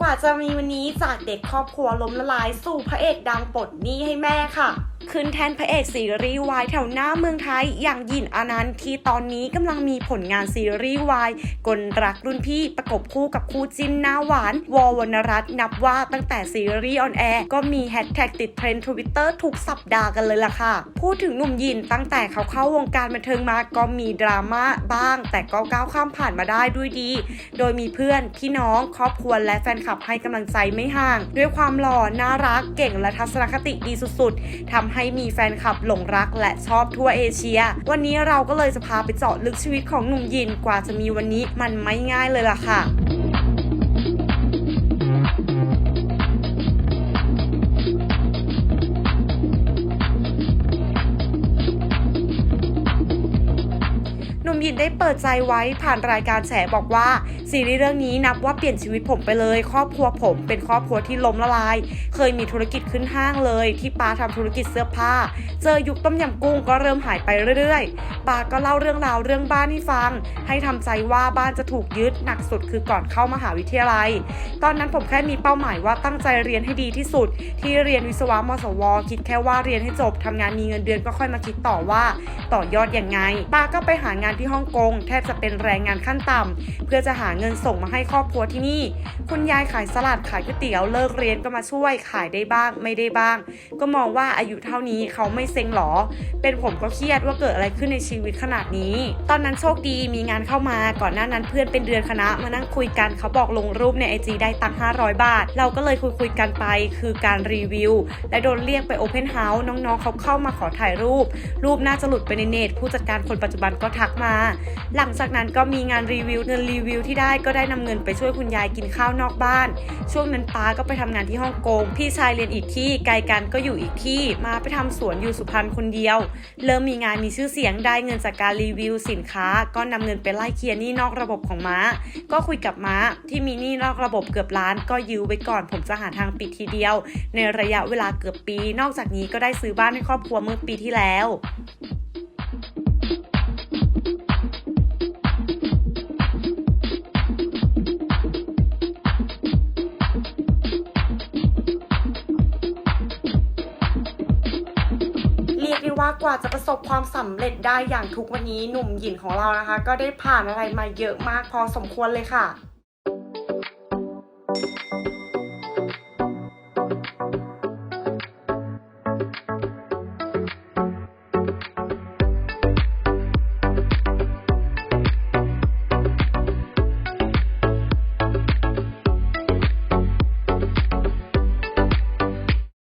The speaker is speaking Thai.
กว่าจะมีวันนี้จากเด็กครอบครัวล้มละลายสู่พระเอกดังปลดหนี้ให้แม่ค่ะ ขึ้นแทนพระเอกซีรีส์วายแถวหน้าเมืองไทย อย่างยินอานันต์ที่ตอนนี้กำลังมีผลงานซีรีส์วายกลรักรุ่นพี่ประกบคู่กับคู่จิ้นหน้าหวาน วอวรรณรัตน์นับว่าตั้งแต่ซีรีส์ออนแอร์ก็มีแฮชแท็กติดเทรนด์ทวิตเตอร์ทุกสัปดาห์กันเลยล่ะค่ะ พูดถึงหนุ่มยินตั้งแต่เขาเข้าวงการบันเทิงมาก็มีดราม่าบ้าง แต่ก็ก้าวข้ามผ่านมาได้ด้วยดี โดยมีเพื่อนพี่น้องครอบครัวและแฟนลับให้กำลังใจไม่ห่าง ด้วยความหล่อน่ารักเก่งและทัศนคติดีสุดๆทำให้มีแฟนคลับหลงรักและชอบทั่วเอเชีย วันนี้เราก็เลยจะพาไปเจาะลึกชีวิตของหนุ่มยินกว่าจะมีวันนี้มันไม่ง่ายเลยล่ะค่ะินได้เปิดใจไว้ผ่านรายการแฉบอกว่า ซีรีส์เรื่องนี้นับว่าเปลี่ยนชีวิตผมไปเลย ครอบครัวผมเป็นครอบครัวที่ล้มละลาย เคยมีธุรกิจขึ้นห้างเลย ที่ป้าทำธุรกิจเสื้อผ้า เจอยุคต้มยำกุ้งก็เริ่มหายไปเรื่อยๆป้าก็เล่าเรื่องราวเรื่องบ้านให้ฟัง ให้ทำใจว่าบ้านจะถูกยึดหนักสุดคือก่อนเข้ามหาวิทยาลัย ตอนนั้นผมแค่มีเป้าหมายว่าตั้งใจเรียนให้ดีที่สุด ที่เรียนวิศวะมศวคิดแค่ว่าเรียนให้จบทำงานมีเงินเดือนก็ค่อยมาคิดต่อว่า ต่อยอดยังไงป้าก็ไปหางานที่ฮ่องกง แทบจะเป็นแรงงานขั้นต่ำเพื่อจะหาเงินส่งมาให้ครอบครัวที่นี่ คุณยายขายสลัดขายก๋วยเตี๋ยวเลิกเรียนก็มาช่วยขายได้บ้าง ไม่ได้บ้าง ก็มองว่าอายุเท่านี้เขาไม่เซ็งหรอ เป็นผมก็เครียดว่าเกิดอะไรขึ้นในชีวิตขนาดนี้ ตอนนั้นโชคดีมีงานเข้ามาก่อนหน้านั้นเพื่อนเป็นเดือนคณะมานั่งคุยกันเขาบอกลงรูปในไอจีได้ตังค์500 บาท เราก็เลยคุยคุยกันไปคือการรีวิว และโดนเรียกไปโอเพนเฮาส์น้องๆเขาเข้ามาขอถ่ายรูป รูปน่าจะหลุดไปในเน็ตผู้จัดการคนปัจจุบันก็ทักมาหลังจากนั้นก็มีงานรีวิวเงินรีวิวที่ได้ก็ได้นำเงินไปช่วยคุณยายกินข้าวนอกบ้าน ช่วงนั้นป้าก็ไปทำงานที่ฮ่องกง พี่ชายเรียนอีกที่ไกลกันก็อยู่อีกที่ มาไปทำสวนอยู่สุพรรณคนเดียว เริ่มมีงานมีชื่อเสียงได้เงินจากการรีวิวสินค้า ก็นำเงินไปไล่เคลียร์หนี้นอกระบบของม้า ก็คุยกับม้าที่มีหนี้นอกระบบเกือบล้าน ก็ยื้อไว้ก่อนผมจะหาทางปิดทีเดียว ในระยะเวลาเกือบปี นอกจากนี้ก็ได้ซื้อบ้านให้ครอบครัวเมื่อปีที่แล้ว เรียกได้ว่ากว่าจะประสบความสำเร็จได้อย่างทุกวันนี้หนุ่มหยินของเรานะคะ ก็ได้ผ่านอะไรมาเยอะมากพอสมควรเลยค่ะ